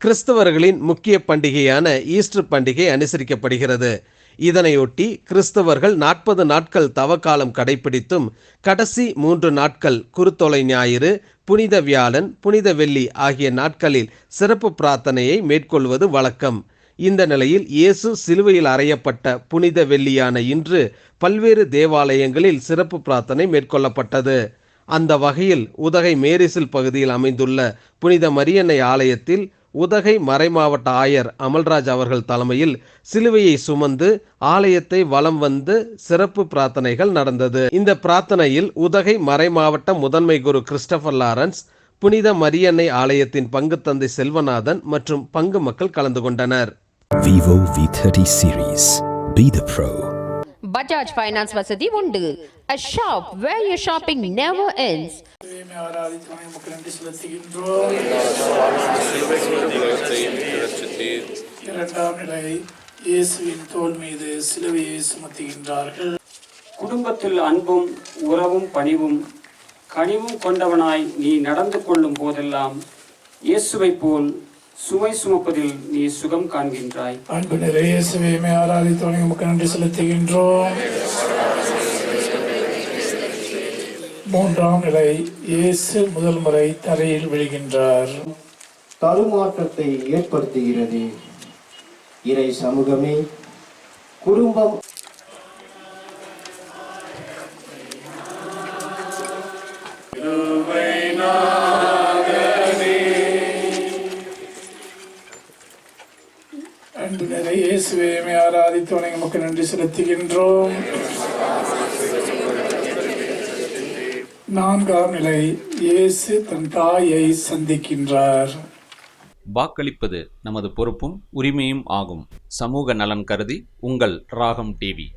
கிறிஸ்தவர்களின் முக்கிய பண்டிகையான ஈஸ்டர் பண்டிகை அனுசரிக்கப்படுகிறது. இதனையொட்டி கிறிஸ்தவர்கள் நாற்பது நாட்கள் தவக்காலம் கடைபிடித்தும் கடைசி மூன்று நாட்கள் குருத்தொலை ஞாயிறு புனித வியாழன் புனித வெள்ளி ஆகிய நாட்களில் சிறப்பு பிரார்த்தனையை மேற்கொள்வது வழக்கம். இந்த நிலையில் இயேசு சிலுவையில் அறையப்பட்ட புனித வெள்ளியான இன்று பல்வேறு தேவாலயங்களில் சிறப்பு பிரார்த்தனை மேற்கொள்ளப்பட்டது. அந்த வகையில் உதகை மேரிசில் பகுதியில் அமைந்துள்ள புனித மரியன்னை ஆலயத்தில் உதகை மறைமாவட்ட ஆயர் அமல்ராஜ் அவர்கள் தலைமையில் சிலுவையை சுமந்து ஆலயத்தை வலம் வந்து சிறப்பு பிரார்த்தனைகள் நடந்தது இந்த பிரார்த்தனையில் உதகை மறைமாவட்ட முதன்மை குரு கிறிஸ்டபர் லாரன்ஸ் புனித மரியன்னை ஆலயத்தின் பங்கு தந்தை செல்வநாதன் மற்றும் பங்கு மக்கள் கலந்து கொண்டனர் Vivo V30 series. Be the pro. Bajaj finance வசதி உண்டு. A shop where you shopping never ends இரண்டாம் நிலை இயேசுவின் தோல் மீது சிலுவையை சுமத்துகின்றார்கள் குடும்பத்தில் அன்பும் உறவும் பணிவும் கனிவும் கொண்டவனாய் நீ நடந்து கொள்ளும் போதெல்லாம் இயேசுவை போல் சுமை சுமப்பதில் நீ சுகம் காண்கின்றாய். அன்பு நிறை இயேசுவையுமே ஆராதித்து வணங்கி நமக்கு நன்றி செலுத்துகின்றோம். மூன்றாம் நிலை இயேசு முதல் முறை தரையில் விழுகின்றார். தடுமாற்றத்தை ஏற்படுத்துகிறது. இறை சமூகமே குடும்பம் அன்பு நிறை இயேசுவையுமே ஆராதித்து வணங்கி நமக்கு நன்றி செலுத்துகின்றோம். நான்காம் நிலை இயேசு தன் தாயை சந்திக்கின்றார். வாக்களிப்பது நமது பொறுப்பும் உரிமையும் ஆகும். சமூக நலன் கருதி உங்கள் ராகம் டிவி.